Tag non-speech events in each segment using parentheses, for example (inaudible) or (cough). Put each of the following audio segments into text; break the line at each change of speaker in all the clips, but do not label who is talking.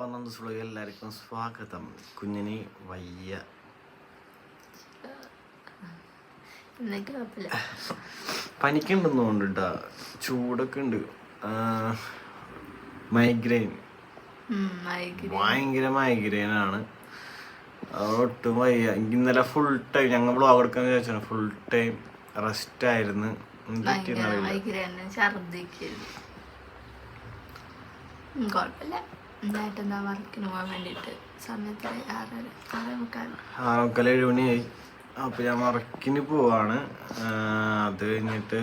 പന്ത്രണ്ട് സ്കൂളുകൾ എല്ലാവർക്കും സ്വാഗതം. കുഞ്ഞിന് വയ്യ. പനിക്കുണ്ടെന്ന് തോന്നുന്നുണ്ടാ ചൂടൊക്കെ ഉണ്ട്. മൈഗ്രെയിൻ. ഭയങ്കര മൈഗ്രെയിൻ ആണ്. ഒട്ടും വയ്യ. ഇന്നലെ ഫുൾ ടൈം ഞങ്ങൾ ബ്ലോഗ് എടുക്കാന്ന് വിചാരിച്ചു ഫുൾ ടൈം റെസ്റ്റ് ആയിരുന്നു.
ഛർദിക്കുന്നു കുഴപ്പമില്ല. എന്തായിട്ട് എന്താ വർക്കിന് പോകാൻ വേണ്ടിയിട്ട്? സമയത്ത് ആറര ആറേ മുക്കാൽ.
ആറേമുക്കാൽ ഏഴ് മണിയായി. അപ്പൊ ഞാൻ വർക്കിന് പോവാണ്. അത് കഴിഞ്ഞിട്ട്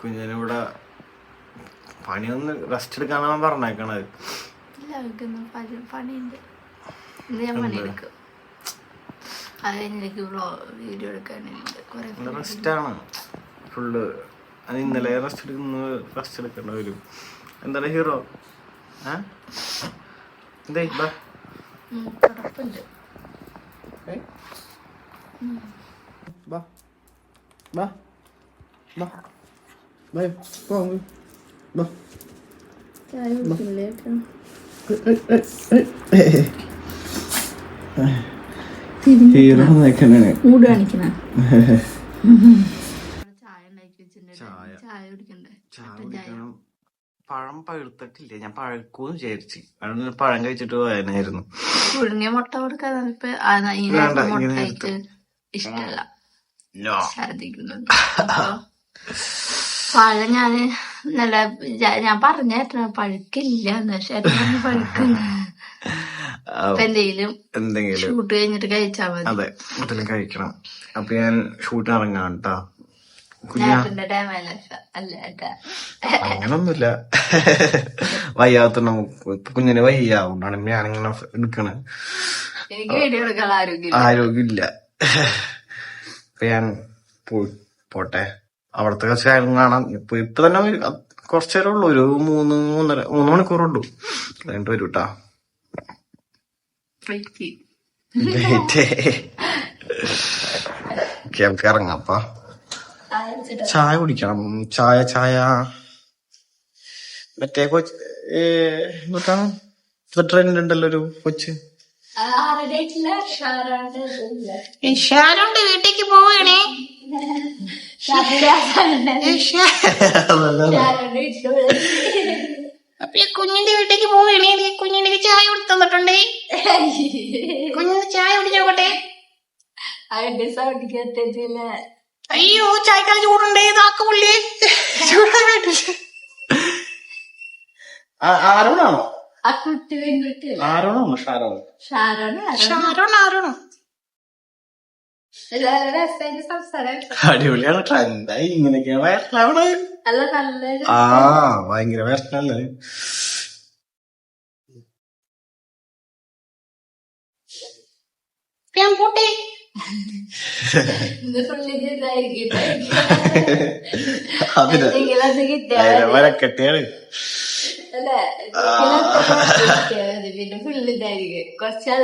കുഞ്ഞിനിവിടെ പണിയൊന്ന് റെസ്റ്റ് എടുക്കാനാണ് പറഞ്ഞേക്കണത്.
പണിയുണ്ട്. ഇന്ന് ഞാൻ പണിയെടുക്കും അത് കഴിഞ്ഞിലേക്ക് വീഡിയോ എടുക്കാനുണ്ട് കുറേ
ഫുള്ള് അത് ഇന്നലെ റെസ്റ്റ് എടുക്കുന്ന റെസ്റ്റ് എടുക്കേണ്ടി വരും. എന്താണ് ഹീറോ? എന്തേ ബാ. ബാ. ബാ. ബാ. ബാ. ബാ.
ഏട്ടാ?
ഹീറോ
കാണിക്കണ. (laughs) ചായ ഉണ്ടാക്കി വെച്ചിട്ടുണ്ട്.
ചായ.
കുടിക്കണ്ടേ?
ചായ. കുടിക്കണം. പഴം പഴുത്തിട്ടില്ല. ഞാൻ പഴുക്കൂന്ന് വിചാരിച്ചു. അതുകൊണ്ട് പഴം കഴിച്ചിട്ട് പോയനായിരുന്നു
പുഴുങ്ങിയ മുട്ട കൊടുക്കാതെ ഇപ്പൊ ആ, ഈ
വേണ്ട,
നേരത്ത് മുട്ട
ഇങ്ങനെ
ഛർദിക്കുന്നുണ്ട്. പഴം ഞാൻ നല്ല ഞാൻ- പറഞ്ഞായിരുന്നു പഴുക്കില്ല എന്ന്. പക്ഷെ പഴുക്കുന്നു എന്തെങ്കിലും
എന്തെങ്കിലും.
ഷൂട്ട് കഴിഞ്ഞിട്ട് കഴിച്ചാ മതി.
അതെ എന്തെങ്കിലും കഴിക്കണം. അപ്പൊ ഞാൻ ഷൂട്ടിന് ഇറങ്ങാം കേട്ടാ അങ്ങനൊന്നുമില്ല. വയ്യാത്ത കുഞ്ഞിനെ വയ്യ അതുകൊണ്ടാണ് ഞാനിങ്ങനെ എടുക്കണേ. ആരോഗ്യമില്ല. അപ്പൊ ഞാൻ പോയി പോട്ടെ. അവിടത്തെ കുറച്ച് കാര്യം കാണാം. ഇപ്പൊ ഇപ്പൊ തന്നെ കുറച്ചു നേരം ഉള്ളു. ഒരു മൂന്ന് മൂന്നര മൂന്ന് മണിക്കൂറുള്ളൂ. കഴിഞ്ഞിട്ട് വരൂ കേട്ടാ നമുക്ക് ഇറങ്ങാം. അപ്പൊ ചായ കുടിക്കണം. ചായ ചായ. മറ്റേ കൊച്ച് ട്രെൻഡ് ഉണ്ടല്ലോ ഒരു കൊച്ച്.
ഷാരുണ്ട് വീട്ടിലേക്ക് പോവാണേ. അപ്പൊ ഈ കുഞ്ഞിന്റെ വീട്ടിലേക്ക് പോവാണേ. ഈ കുഞ്ഞിന്റെ ചായ കൊടുത്തന്നിട്ടുണ്ടേ കുഞ്ഞിന്റെ കുഞ്ഞിന് ചായ കുടിച്ചോട്ടെ
അതിന്റെ സൗണ്ട് കേട്ടിട്ടില്ല
അയ്യോ ചായക്കാല ചൂടുണ്ടേ ഇതാക്ക് പുള്ളി. ചൂടായിട്ടില്ല
ആരോണാണോ?
കുട്ടി ഷാരോണ്
ഷാരോൺ. ആരോണോ
അടിപൊളിയാണ്. ട്രെൻഡായി ഇങ്ങനെയൊക്കെയാണ്
നല്ലൊരു
ആ ഭയങ്കര
ഞാൻ പോട്ടെ.
വരക്കെട്ടിയാണ്.
പിന്നെ ഫുള്ളി ഇതായിരിക്കും. കുറച്ചാൾ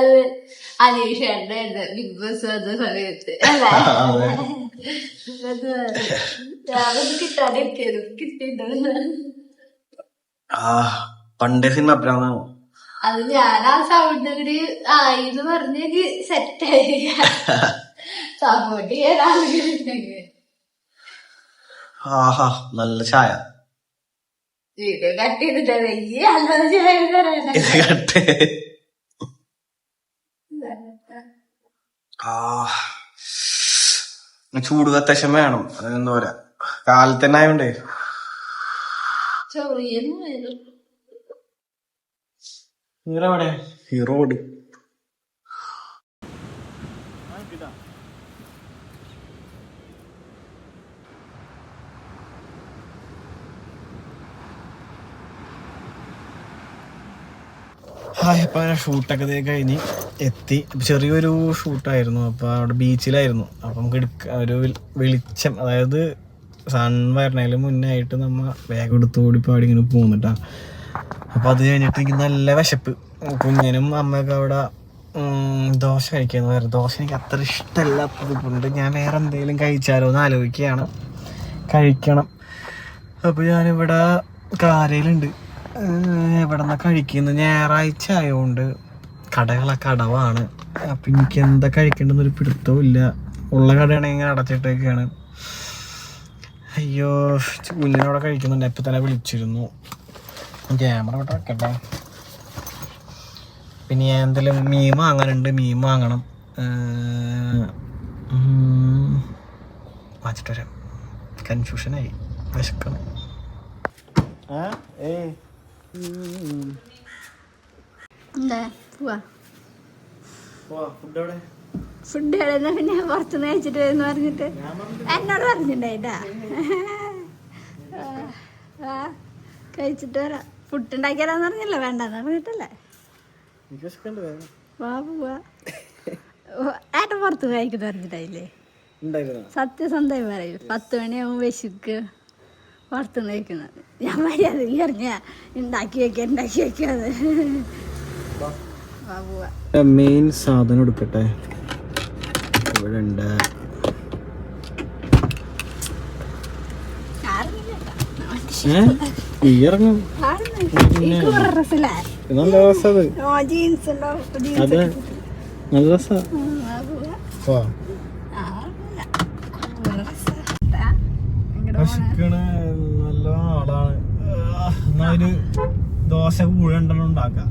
അനീഷാണ്ടായിരുന്നു ബിഗ് ബോസ് വന്ന സമയത്ത്. കിട്ടിയിട്ടുണ്ടോ
ആ പണ്ടേ സിനിമ അഭിരാമാണോ
അത് ഞാൻ ആ സൗണ്ട് കൂടി ആയിന്ന് പറഞ്ഞെങ്കിൽ സെറ്റായി സപ്പോർട്ട് ചെയ്യാൻ ആളുകളുണ്ടെങ്കിൽ
ആഹാ നല്ല ചായ.
വീഡിയോ കട്ട് ചെയ്തിട്ട് വലിയ അല്ലാതെ ചായ തരാനാ
ഇത് കട്ട് ആ ചൂട് അത്യാവശ്യം വേണം. അതെന്താ പറയാ കാലത്തന്നെ ആയോണ്ടേ
വരും
ഹീറോ എവിടെ ഹീറോ ഓടി ഹായ് അപ്പൊ അങ്ങനെ ഷൂട്ടൊക്കെ ഇതേ കഴിഞ്ഞ് എത്തി. ചെറിയൊരു ഷൂട്ടായിരുന്നു അപ്പൊ അവിടെ ബീച്ചിലായിരുന്നു. അപ്പൊ നമുക്ക് എടുക്ക ഒരു വെളിച്ചം അതായത് സൺ വരണതിന് മുന്നേ ആയിട്ട് നമ്മ വേഗം എടുത്ത് പാടി ഇങ്ങനെ പോകുന്നുട്ടാ അപ്പൊ അത് കഴിഞ്ഞിട്ട് എനിക്ക് നല്ല വിശപ്പ്. കുഞ്ഞനും അമ്മയൊക്കെ അവിടെ ദോശ കഴിക്കാന്ന്. പറയാം ദോശ എനിക്ക് അത്ര ഇഷ്ടമല്ലാത്തത് ഞാൻ വേറെ എന്തെങ്കിലും കഴിച്ചാലോ എന്ന് ആലോചിക്കുകയാണ്. കഴിക്കണം. അപ്പൊ ഞാനിവിടെ കാരയിലുണ്ട്. എവിടെ നിന്നാ കഴിക്കുന്നത്? ഞായറാഴ്ച ആയതുകൊണ്ട് കടകളൊക്കെ അടവാണ് അപ്പം എനിക്ക് എന്താ കഴിക്കേണ്ടെന്നൊരു പിടുത്തവും ഇല്ല. ഉള്ള കടയാണെങ്കിൽ അടച്ചിട്ടേക്കാണ്. അയ്യോ കുഞ്ഞിനോടെ കഴിക്കുന്നുണ്ട്. എപ്പോൾ തന്നെ വിളിച്ചിരുന്നു. ക്യാമറ ഇവിടെ വെക്കട്ടെ. പിന്നെ ഞാൻ എന്തെങ്കിലും മീൻ വാങ്ങാനുണ്ട് മീൻ വാങ്ങണം. വാങ്ങിച്ചിട്ട് വരാം. കൺഫ്യൂഷനായി വിശക്കണം. ഫുഡ് എവിടെ?
പിന്നെ പുറത്തുനിന്ന് കഴിച്ചിട്ട് വരുന്ന പറഞ്ഞിട്ട്. എന്നോട് പറഞ്ഞിട്ടുണ്ടായിട്ടാ. കഴിച്ചിട്ട് വരാം. ഫുഡ് ഉണ്ടാക്കിയാലാന്ന് പറഞ്ഞല്ലോ വേണ്ടെന്ന് പറഞ്ഞിട്ടല്ലേ. വാ പോവാ. ഏട്ടൻ പുറത്ത് കഴിക്കുന്ന പറഞ്ഞിട്ടായില്ലേ
സത്യസന്ധ
സത്യസന്ധമായി പറയൂ. പത്ത് മണിയാവും വിശുക്ക്. പുറത്ത് കഴിക്കുന്നത് ഞാൻ മര്യാദ അറിഞ്ഞ ഉണ്ടാക്കി വെക്കുക ഉണ്ടാക്കി വെക്കാതെ
മെയിൻ സാധനം എടുക്കട്ടെ. ഇവിടെ ഉണ്ട്? ഏ? നീ ഇറങ്ങും. നല്ല രസം അത്. നല്ല രസ.
നല്ല
ആളാണ് എന്നാ ഒരു ദോശ കൂടെ രണ്ടെണ്ണം ഉണ്ടാക്കാം.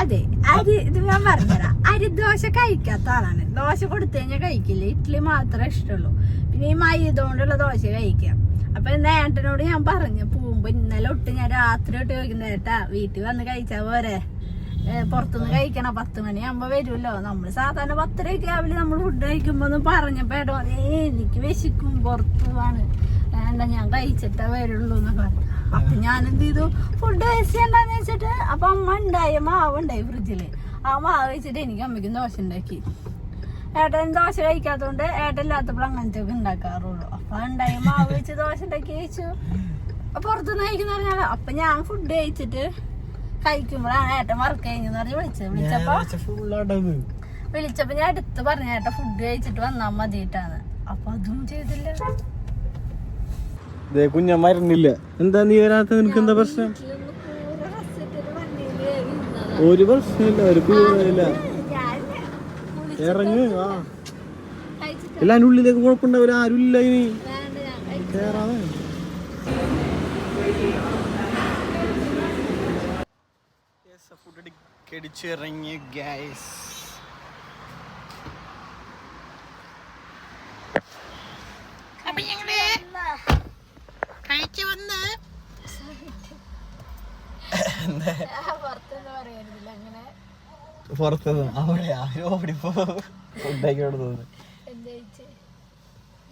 അതെ അരി ഇത് ഞാൻ പറഞ്ഞുതരാം. അരി ദോശ കഴിക്കാത്ത ആളാണ്. ദോശ കൊടുത്തു കഴിഞ്ഞാൽ കഴിക്കില്ല. ഇഡ്ഡലി മാത്രമേ ഇഷ്ടമുള്ളൂ. പിന്നെ ഈ മൈദ കൊണ്ടുള്ള ദോശ കഴിക്കാം. അപ്പൊ നേട്ടനോട് ഞാൻ പറഞ്ഞു പോകുമ്പോ ഇന്നലെ ഒട്ട് ഞാൻ രാത്രി ഒട്ട് ചോദിക്കുന്നേട്ടാ വീട്ടിൽ വന്ന് കഴിച്ചാ പോരെ? പുറത്തുനിന്ന് കഴിക്കണം? പത്ത് മണിയാകുമ്പോ വരുമല്ലോ. നമ്മൾ സാധാരണ പത്തരയ്ക്ക് രാവിലെ നമ്മൾ ഫുഡ് കഴിക്കുമ്പോ പറഞ്ഞപ്പോ ഏടോ എനിക്ക് വിശക്കും പുറത്തു പോവാണ്. വേണ്ട ഞാൻ കഴിച്ചിട്ടേ വരുള്ളൂ എന്നൊക്കെ പറഞ്ഞു. അപ്പൊ ഞാൻ എന്ത് ചെയ്തു ഫുഡ് വേസ്റ്റ് വെച്ചിട്ട്? അപ്പൊ അമ്മ ഉണ്ടായി മാവ് ഉണ്ടായി ഫ്രിഡ്ജിൽ. ആ മാവ് വെച്ചിട്ട് എനിക്ക് അമ്മയ്ക്കും ദോശ ഉണ്ടാക്കി. ഏട്ടൻ ദോശ കഴിക്കാത്തതുകൊണ്ട് ഏട്ടൻ ഇല്ലാത്തപ്പോൾ അങ്ങനത്തെ ഒക്കെ ഉണ്ടാക്കാറുള്ളൂ. അപ്പൊ ഉണ്ടായ മാവ് വെച്ച് ദോശ ഉണ്ടാക്കി കഴിച്ചു. അപ്പൊ പുറത്തുനിന്ന് കഴിക്കുന്ന പറഞ്ഞാൽ അപ്പൊ ഞാൻ ഫുഡ് കഴിച്ചിട്ട് കഴിക്കുമ്പോഴാണ് ഏട്ടൻ വർക്ക് കഴിഞ്ഞെന്ന് പറഞ്ഞ് വിളിച്ചത്. വിളിച്ചപ്പോ വിളിച്ചപ്പോ ഞാൻ എടുത്ത് പറഞ്ഞ ഏട്ടൻ ഫുഡ് കഴിച്ചിട്ട് വന്നാ മതിയിട്ടാണ് അപ്പൊ അതും ചെയ്തില്ല.
കുഞ്ഞമ്മരുന്നില്ല എന്താ നീ വരാത്ത? നിനക്ക് എന്താ പ്രശ്നം? ഒരു പ്രശ്നമില്ല ഒരു കൂടുതലില്ല ഇറങ്ങ് ആ എല്ലാരും ഉള്ളിലേക്ക് കുഴപ്പമുണ്ടാവില്ല ആരും ഇല്ല ഇനി കേറാതെ ഫുഡ് കടിച്ചിറങ്ങി ഗൈസ്
അപ്പൊ ഞങ്ങൾ കഴിച്ചു വന്ന്
പുറത്തുനിന്ന് അവിടെ ആരും ഓടിപ്പോ ഫുഡാക്കി തോന്നുന്നു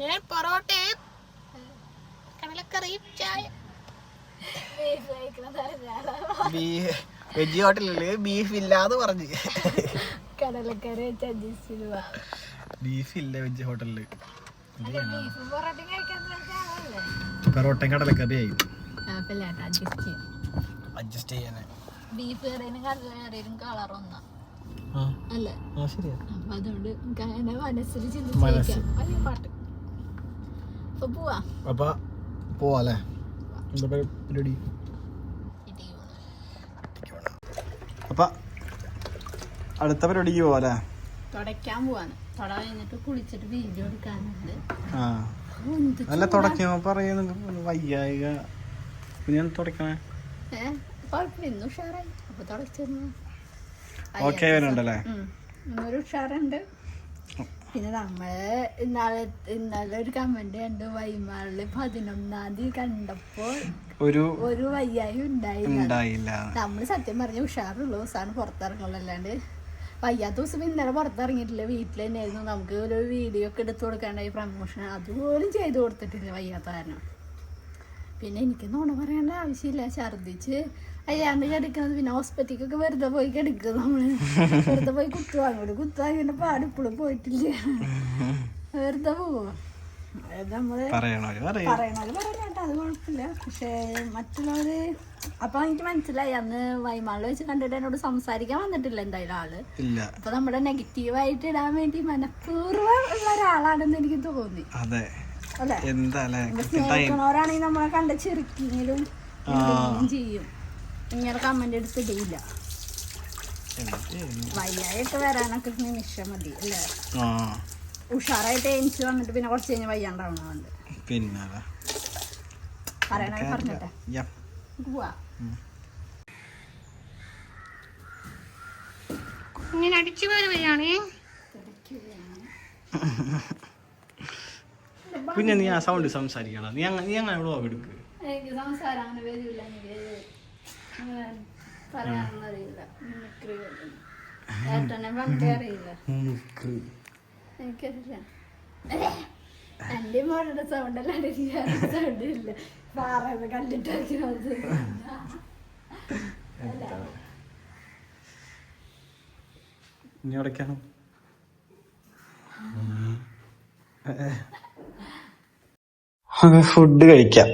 ഞാൻ പൊറോട്ടയും കടലക്കറിയും ചായ.
വെജ് ഹോട്ടലിൽ ബീഫ് ഇല്ലാന്ന് പറഞ്ഞു.
കടലക്കറി വെച്ച് അഡ്ജസ്റ്റ് ചെയ്ത് പോവാ
ബീഫ് ഇല്ല വെജ്
ഹോട്ടലിൽ.
പെറോട്ടയും കടലക്കറിയായി
കുഴപ്പമില്ല അഡ്ജസ്റ്റ്
ചെയ്യാനേ.
ബീഫ് കറിയും കടലക്കറിയും കളർ ഒന്നാ. അല്ലേ? അപ്പൊ അതുകൊണ്ട് മനസ്സിൽ. ചിന്തിച്ചിരിക്കാം പാട്ട്. അപ്പൊ പോവാ.
അപ്പൊ പോവാല്ലേ എന്താ പരിപാടി അപ്പൊ അടുത്ത പരിപാടിക്ക് പോവാല്ലേ
തുടയ്ക്കാൻ പോവാണ്. തുട കഴിഞ്ഞിട്ട് കുളിച്ചിട്ട് വീഡിയോ എടുക്കാനുണ്ട്.
ആ.
എന്ത്
നല്ല തുടക്കുമ്പോ പറയാ നിങ്ങക്ക് വയ്യായിക. പിന്നെ ഞാൻ തുടക്കണേ
ഏ കുഴപ്പമില്ല ഇന്ന് ഉഷാറായി. അപ്പൊ തുടച്ചിരുന്നു
ഓക്കെ വരുന്നുണ്ടല്ലേ?
ഇന്നൊരു ഉഷാറുണ്ട്. പിന്നെ നമ്മൾ ഇന്നാളെ ഇന്നലെ ഒരു കമന്റ് കണ്ടു. വൈമാറിൽ പതിനൊന്നാം തീയതി കണ്ടപ്പോൾ
ഒരു
ഒരു വയ്യായി ഉണ്ടായില്ല. നമ്മൾ സത്യം പറഞ്ഞ ഉഷാറുള്ള. ദിവസമാണ് പുറത്തിറങ്ങുള്ളൂ അല്ലാണ്ട് വയ്യാത്ത ദിവസം ഇന്നലെ പുറത്തിറങ്ങിയിട്ടില്ല. വീട്ടിൽ തന്നെയായിരുന്നു നമുക്ക് ഒരു വീഡിയോ ഒക്കെ എടുത്തു കൊടുക്കാണ്ടായി പ്രമോഷൻ അതുപോലും ചെയ്തു കൊടുത്തിട്ടില്ല വയ്യാത്ത കാരണം. പിന്നെ എനിക്ക് നോണ പറയേണ്ട ആവശ്യമില്ല. ഛർദ്ദിച്ച് അയ്യാണ്ട് കിടക്കുന്നത്. പിന്നെ ഹോസ്പിറ്റലിക്കൊക്കെ വെറുതെ പോയി കിടക്കുക നമ്മൾ. വെറുതെ പോയി കുത്തു. അങ്ങോട്ട് കുത്തു അങ്ങനെ പാട് ഇപ്പോഴും പോയിട്ടില്ല. വെറുതെ പോവോ. നമ്മൾ
പറയണോ പറയും.
പറയണത് പറയണ്ട അത് കുഴപ്പമില്ല. പക്ഷേ മറ്റുള്ളവര് അപ്പൊ എനിക്ക് മനസ്സിലായി. അന്ന് വൈമാളിൽ വെച്ച് കണ്ടിട്ട് എന്നോട് സംസാരിക്കാൻ വന്നിട്ടില്ല എന്തായാലും
ആൾ.
അപ്പൊ നമ്മുടെ നെഗറ്റീവായിട്ട് ഇടാൻ വേണ്ടി മനഃപൂർവം ഉള്ള ഒരാളാണെന്ന് എനിക്ക് തോന്നി.
അതെ.
സ്നേഹിക്കണവരാണെങ്കിൽ നമ്മളെ കണ്ട ചെറുക്കിങ്ങിലും ചെയ്യും. ഇങ്ങനെ കമന്റ് എടുത്തിട്ടില്ല വയ്യായിട്ട് വരാനൊക്കെ നിമിഷം മതി അല്ലേ? ഉഷാറായിട്ട് എനിച്ച് വന്നിട്ട് പിന്നെ കുറച്ച് കഴിഞ്ഞ് വയ്യാണ്ടാവണ
പിന്നെ
പറയണത് പറഞ്ഞിട്ടെ.
കുഞ്ഞിനെ അടിച്ചു കയറുകയാണേ.
പിന്നെ നീ ആ സൗണ്ട് സംസാരിക്കണം നീ അങ്ങനെ നീ അങ്ങനെ എവിടെ എടുക്ക്.
എനിക്ക് സംസാരം അങ്ങനെ വരില്ല എനിക്ക് പറയാനൊന്നും അറിയില്ല. മിമിക്രി പോലും. ഏട്ടനെ പണ്ടേ അറിയില്ല. എനിക്കറിയില്ല. എന്റെ മോളുടെ സൗണ്ട് അല്ലാണ്ട് സൗണ്ട് ഇല്ല. പാറ കല്ലിട്ടടിക്കുന്നത്
ഇനി അടയ്ക്കണം ഫുഡ് കഴിക്കാം.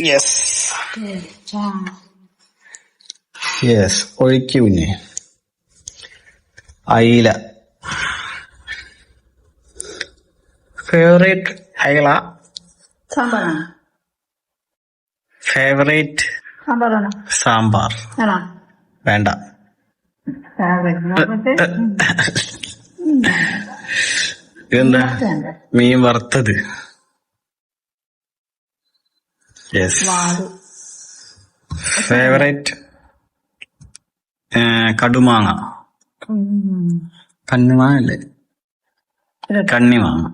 യെസ് യെസ് ഒഴിക്കൂ കുഞ്ഞെ. അയില. ഫേവറേറ്റ് അയില?
സാമ്പാറാണ്.
ഫേവറേറ്റ് സാമ്പാർ. വേണ്ട. ഇതെന്താ? മീൻ വറുത്തത്. യെസ് ഫേവറേറ്റ് കടുമാങ്ങ. കണ്ണിമാങ്ങല്ലേ? കണ്ണിമാങ്ങ.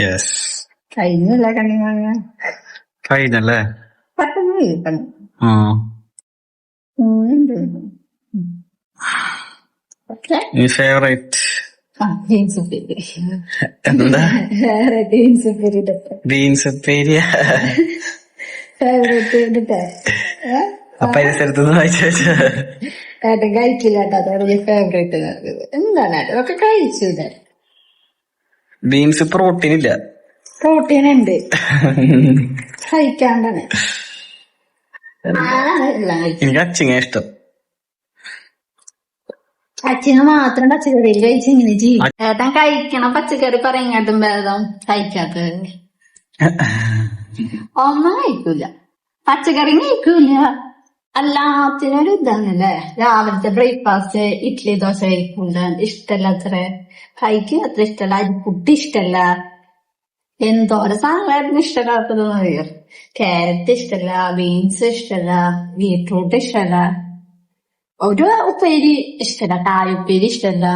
യെസ്
കഴിഞ്ഞില്ല കണ്ണിമാങ്ങ?
കഴിഞ്ഞല്ലേ
പെട്ടെന്ന്
ആ. ഈ ഫേവറേറ്റ് എന്താ? ബീൻസ് ഉപ്പേരിയ ആ പരിസരത്തുനിന്ന് വായിച്ചു വെച്ച.
ഏട്ടൻ കഴിക്കില്ല കേട്ടോ അതോടെ ഫേവറേറ്റ് എന്താണ്? ഏട്ടൻ ഒക്കെ കഴിച്ചു
ബീൻസ് പ്രോട്ടീൻ ഇല്ല.
പ്രോട്ടീൻ ഉണ്ട്. (laughs) കഴിക്കുന്നത്
എനിക്ക് അച്ചിങ്ങ ഇഷ്ടം.
അച്ഛന് മാത്രം പച്ചക്കറി കഴിച്ച് ഇങ്ങനെ ചെയ്യും ഏട്ടൻ കഴിക്കണ പച്ചക്കറി പറയുങ്ങാട്ടും ഭേദം കഴിക്കാത്തത്. (laughs) ഒന്നും കഴിക്കൂല. പച്ചക്കറി കഴിക്കൂല. അല്ലാത്തിനൊരു ഇതാണല്ലേ? രാവിലത്തെ ബ്രേക്ക്ഫാസ്റ്റ് ഇഡ്ഡലി ദോശ കഴിക്കൂല. ഇഷ്ടല്ല അത്ര കഴിക്കും. അത്ര ഇഷ്ടല്ല. അരിപ്പുട്ടി ഇഷ്ടല്ല. എന്തോരം സാധനങ്ങളായിരുന്നു ഇഷ്ടമില്ലാത്തതെന്ന് അറിയാം ക്യാരറ്റ് ഇഷ്ടല്ല ബീൻസ് ഇഷ്ടല്ല ബീട്രൂട്ട് ഇഷ്ടല്ല. ഒരു ഉപ്പേരി ഇഷ്ടല്ല കായുപ്പേരി ഇഷ്ടല്ല.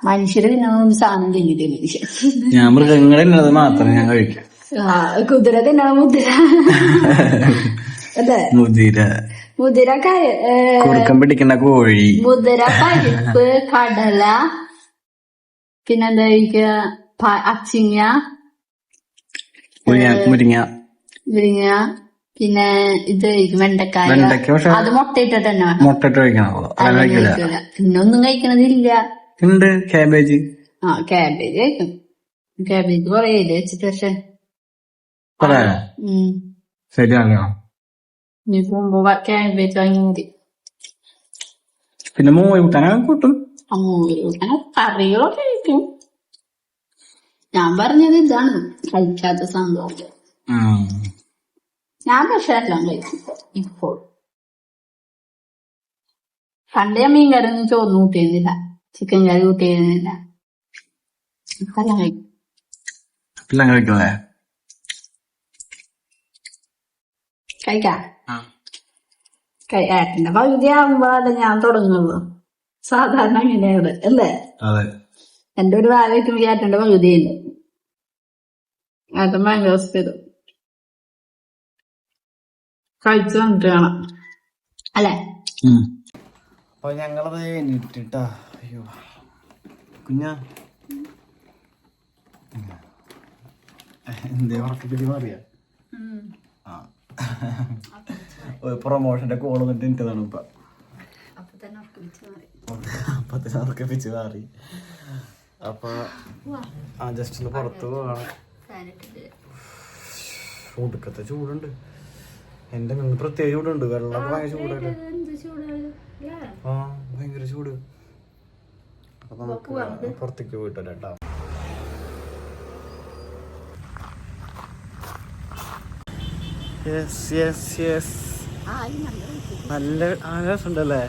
മനുഷ്യര് തിന്നാൻ സാധനം തിന്നിട്ട് മനുഷ്യൻ
ഞാൻ മൃഗങ്ങളുള്ളത് മാത്രം ഞാൻ കഴിക്കാം.
കുതിര തിന്നണ മുതിര. അതെ.
മുതിര.
മുതിര കായ
കുറുക്കം പിടിക്കുന്ന കോഴി.
മുതിര പരിപ്പ് കടല. പിന്നെന്താ കഴിക്കുക പ- അച്ചിങ്ങ
മുരിങ്ങ മുരിങ്ങ.
മുരിങ്ങ പിന്നെ ഇത് വെണ്ടക്കായ.
വെണ്ടയ്ക്ക പക്ഷെ
അത് മുട്ടയിട്ടിട്ട് തന്നെ വേണം.
മുട്ടയിട്ട് കഴിക്കണോ അങ്ങനെ
അതൊന്നും
കഴിക്കില്ല
കഴിക്കൂല. പിന്നൊന്നും കഴിക്കണതില്ല.
ഉണ്ട് കാബേജ്
ആ ക്യാബേജ് കഴിക്കും. ക്യാബേജ് കൊറേ ഇല്ല വെച്ചിട്ട് പക്ഷെ.
പറയാ
ഉം.
ശരിയാണോ
ഇനി പോകുമ്പോ ക്യാബേജ് വാങ്ങി മതി.
പിന്നെ കൂട്ടാനൊക്കെ കൂട്ടും.
അങ്ങനെ കറികളൊക്കെ കഴിക്കും. ഞാൻ പറഞ്ഞത് ഇതാണ്. കഴിക്കാത്ത സംഭവം. ഞാൻ പക്ഷെ എല്ലാം കഴിക്കും. ഇപ്പോൾ. പണ്ട് ഞാൻ മീൻകറി ഒന്നും ചോറിന് കൂട്ടിയിരുന്നില്ല. ചിക്കൻ കറി കൂട്ടിയിരുന്നില്ല. ഇപ്പൊ എല്ലാം കഴിക്കും.
എല്ലാം കഴിക്കണല്ലേ
കഴിക്കാം? കഴി- ഏട്ടന്റെ പകുതി ആകുമ്പോഴല്ലേ ഞാൻ തുടങ്ങുള്ളൂ. സാധാരണ അങ്ങനെയാണ്. അല്ലേ? എന്റെ ഒരു വാല വയ്ക്കുമ്പോ ഏട്ടന്റെ പകുതിയുണ്ട് ഏട്ടൻ ഭയങ്കര സ്ഥിരം കഴിച്ചു അല്ലെ?
അപ്പൊ ഞങ്ങളത് എണീറ്റിട്ടാ. അയ്യോ. കുഞ്ഞാ. എന്തേ ഉറക്കിട്ട് മാറിയ? ആ. പ്രൊമോഷന്റെ കോൾ വന്നിട്ട് എനിക്കതാണ് ഇപ്പൊ.
അപ്പൊ തന്നെ ഉറക്കിച്ച് മാറി
അപ്പത്തിന് ഉറക്കിപ്പിച്ച് മാറി. അപ്പൊ ആ ജസ്റ്റ് ഒന്ന് പുറത്ത് പോവാണ് ഒടുക്കത്തെ ചൂടുണ്ട്. എന്റെ നിന്ന് പ്രത്യേക ചൂടുണ്ട്. വെള്ളം ഭയങ്കര
ചൂടാണ്
ആ ഭയങ്കര ചൂട്. അപ്പൊ നമുക്ക് പുറത്തേക്ക് പോയിട്ടല്ലേ കേട്ടോ. യെസ് യെസ് യെസ്
നല്ല ആകാശുണ്ടല്ലേ.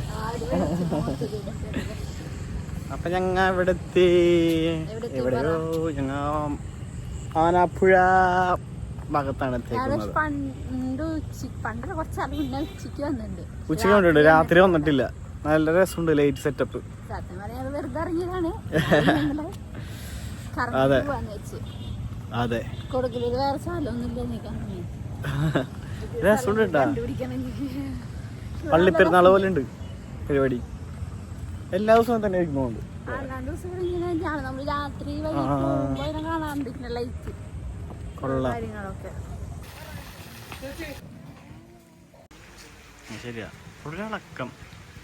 അപ്പൊ ഞങ്ങ ഇവിടെ എത്തി
എവിടെ എത്തി
എവിടെയോ ഞങ്ങ ആനാപ്പുഴ. ഭാഗത്താണ്
ഞാൻ
എത്തിയേക്കുന്നത്
പണ്ട് മുന്നേ ഉച്ചയ്ക്ക് വന്നിട്ടുണ്ട്.
ഉച്ചയ്ക്ക് രാത്രി വന്നിട്ടില്ല. നല്ല രസമുണ്ട് ലൈറ്റ് സെറ്റപ്പ്
സത്യം വെറുതെ ഇറങ്ങിയതാണ്. (laughs)
അതെ. അതെ.
കൊടുക്കലൊരു വേറെ സ്ഥലമൊന്നുമില്ല (laughs)
രസമുണ്ട് പള്ളിപ്പെരുന്നാൾ പോലെ ഉണ്ട് പരിപാടി. എല്ലാ ദിവസവും തന്നെ ഇരിക്കുന്നുണ്ട്
രാത്രി പറ്റുന്ന ലൈറ്റ്
കൊള്ളാം.
കാര്യങ്ങളൊക്കെ.
ശരിയാ. ഒരളക്കം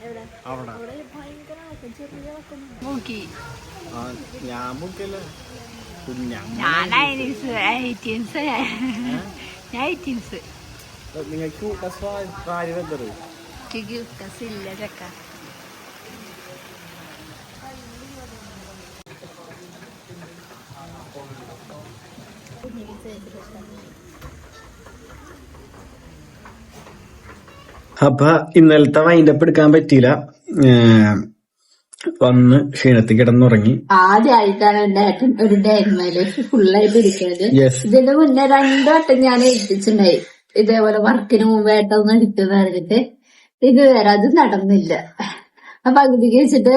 എവിടെ?
അവിടെ.
അവിടെ ഭയങ്കര ഇളക്കം, ചെറിയ ഇളക്കം നോക്കി.
ആ, ഞാൻ ബുക്കല്ലേ. കുഞ്ഞാ
ഞാൻ ഐറ്റീൻസ് ഞാൻ ഐറ്റീൻസ്
നിങ്ങൾക്ക് കാര്യം
ഇല്ല ചക്ക.
അപ്പൊ ഇന്നലത്തെ വൈൻഡപ്പ് എടുക്കാൻ പറ്റിയില്ല. വന്ന് ക്ഷീണത്തിൽ കിടന്നുറങ്ങി.
ആദ്യമായിട്ടാണ് എന്റെ ഏട്ടൻ ഒരു ഫുൾ ഫുള്ളായിട്ട് ഇരിക്കുന്നത്. ഇതിന്റെ മുന്നേ രണ്ടു വട്ടം ഞാൻ എഴുതിച്ചിട്ടുണ്ടായി ഇതേപോലെ വർക്കിന് മുമ്പ് ഏട്ടൊന്ന് എടുത്തു പറഞ്ഞിട്ട് ഇതുവരെ അത് നടന്നില്ല. അപ്പൊ പകുതിക്ക് വെച്ചിട്ട്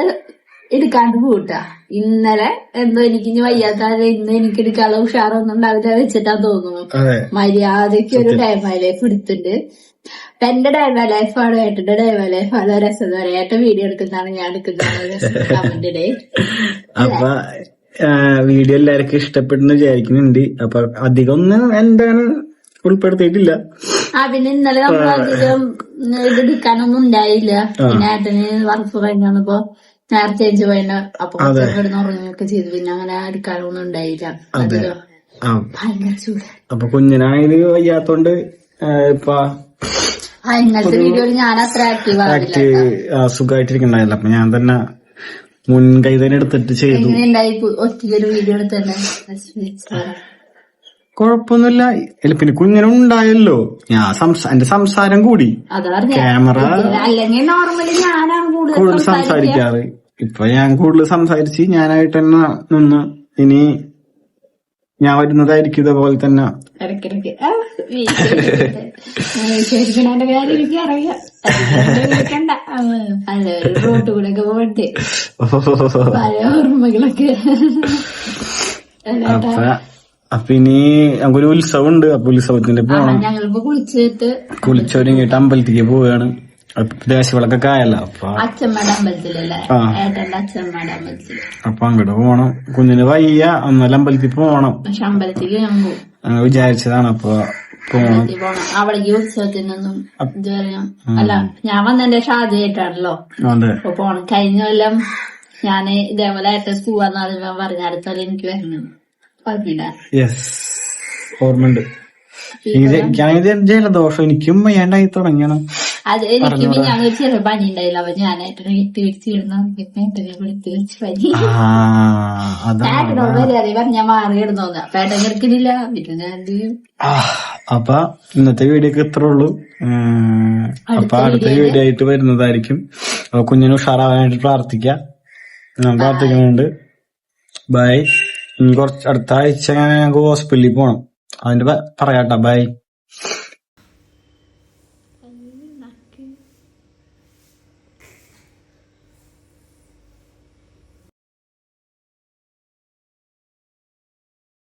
എടുക്കാണ്ട് പോട്ടാ. ഇന്നലെ എന്തോ എനിക്ക് ഇനി വയ്യാത്ത ഇന്ന് എനിക്ക് എടുക്കാനുള്ള ഉഷാറൊന്നും ഉണ്ടാവില്ല വെച്ചിട്ടാ തോന്നുന്നു.
അതെ.
മര്യാദയ്ക്ക് ഒരു ഡയമ ലൈഫ് എടുത്തിട്ടുണ്ട്. എന്റെ ഡയമ ലൈഫാണ് ഏട്ടന്റെ ഡയമ ലൈഫാണ് രസം എന്ന് പറയാം. ഏട്ടൻ വീഡിയോ എടുക്കുന്നതാണ് ഞാൻ എടുക്കുന്നതാണ് കമന്റ് ഇടേ
അപ്പൊ വീഡിയോ എല്ലാവർക്കും ഇഷ്ടപ്പെടുന്ന വിചാരിക്കുന്നുണ്ട്. അപ്പൊ അധികം ഒന്നും എന്താണ് ഉൾപ്പെടുത്തിയിട്ടില്ല.
ആ പിന്നെ ഇന്നലെ നമ്മൾ അധികം ഇത് എടുക്കാനൊന്നും ഉണ്ടായില്ല. പിന്നെ ഏട്ടന് വർക്ക് കഴിഞ്ഞപ്പോ നേരത്തെ ചേഞ്ച് പോയതിന്റെ അപ്പൊ കുഞ്ഞിനായത് കിടന്ന് ഉറങ്ങുകയൊക്കെ ചെയ്തു. പിന്നെ അങ്ങനെ എടുക്കാനൊന്നും ഉണ്ടായില്ല. അധികം
ആ.
ഭയങ്കര ചൂട്.
അപ്പൊ കുഞ്ഞിനാണെങ്കിൽ വയ്യാത്തോണ്ട് ഇപ്പൊ
വീഡിയോയിൽ ഞാൻ അത്ര ആക്റ്റീവ്
സുഖമായിട്ടിരിക്കണ്ടായില്ല അപ്പൊ ഞാൻ തന്നെ മുൻകൈ തന്നെ എടുത്തിട്ട് ചെയ്തു.
ഒറ്റ ഒറ്റയ്ക്കൊരു വീഡിയോ എടുത്തന്നെ
കുഴപ്പമൊന്നുമില്ല. ഇല്ല പിന്നെ കുഞ്ഞിനുണ്ടായല്ലോ ഞാൻ സംസാ എന്റെ സംസാരം കൂടി. ക്യാമറ
കൂടുതൽ
സംസാരിക്കാറ്. ഇപ്പൊ ഞാൻ കൂടുതൽ സംസാരിച്ച് ഞാനായിട്ട് തന്നെ നിന്ന് ഇനി ഞാൻ വരുന്നതായിരിക്കും ഇതേപോലെ തന്നെ.
ഓർമ്മകളൊക്കെ.
അപ്പൊ അപ്പൊ ഇനി നമുക്കൊരു ഉത്സവം ഉണ്ട് അപ്പൊ ഉത്സവത്തിന്റെ പോണം
ഞങ്ങളിപ്പോ കുളിച്ചിട്ട്
കുളിച്ചൊരുങ്ങിട്ട് അമ്പലത്തിലേക്ക് പോവുകയാണ് ദേശവിളക്കൊക്കെ ആയല്ലോ. അപ്പൊ
അച്ഛമ്മയുടെ അമ്പലത്തിലല്ലേ?
ആ.
ഏട്ടന്റെ അച്ഛമ്മയുടെ അമ്പലത്തിൽ.
അപ്പൊ അങ്ങോട്ട് പോണം. കുഞ്ഞിന് വയ്യ. എന്നാലും അമ്പലത്തിൽ പോണം.
പക്ഷെ അമ്പലത്തിലേക്ക് ഞാൻ പോകും
അങ്ങനെ വിചാരിച്ചതാണ്. അപ്പൊ പോണം.
അവിടെ ഉത്സവത്തിനൊന്നും ഇതുവരെ അല്ല ഞാൻ വന്നെന്റെ
ഷാജയായിട്ടാണല്ലോ
അപ്പൊ പോണം. കഴിഞ്ഞ കൊല്ലം ഞാൻ ഇതേപോലെ ഏട്ടൻ പോവാന്ന് പറഞ്ഞ എനിക്ക് വരണം
യെസ് ഓർമ്മയുണ്ട്. ദോഷം ഞാനിത് ജലദോഷം എനിക്കും വേണ്ടായി തുടങ്ങിയാണ്.
അത് എനിക്ക് ഞാൻ ഒരു ചെറിയ പനി ഉണ്ടായില്ല. അപ്പൊ ഞാൻ കിടന്നു ഏട്ടനെ വിളിച്ച് പനി. പറഞ്ഞ മാറി കിടന്നോന്ന്. അപ്പൊ കിടക്കുന്നില്ല പിന്നെ ഞാൻ
അപ്പൊ ഇന്നത്തെ വീഡിയോക്ക് ഇത്ര ഉള്ളൂ. അപ്പൊ അടുത്ത വീഡിയോ ആയിട്ട് വരുന്നതായിരിക്കും. അപ്പൊ കുഞ്ഞിന് ഉഷാറാവാനായിട്ട് പ്രാർത്ഥിക്കാം. ഞാൻ പ്രാർത്ഥിക്കുന്നുണ്ട്. ബൈ കുറച്ച് അടുത്ത ആഴ്ച ഞങ്ങൾക്ക് ഹോസ്പിറ്റലിൽ പോണം. അതിന്റെ പറയാട്ടോ ബൈ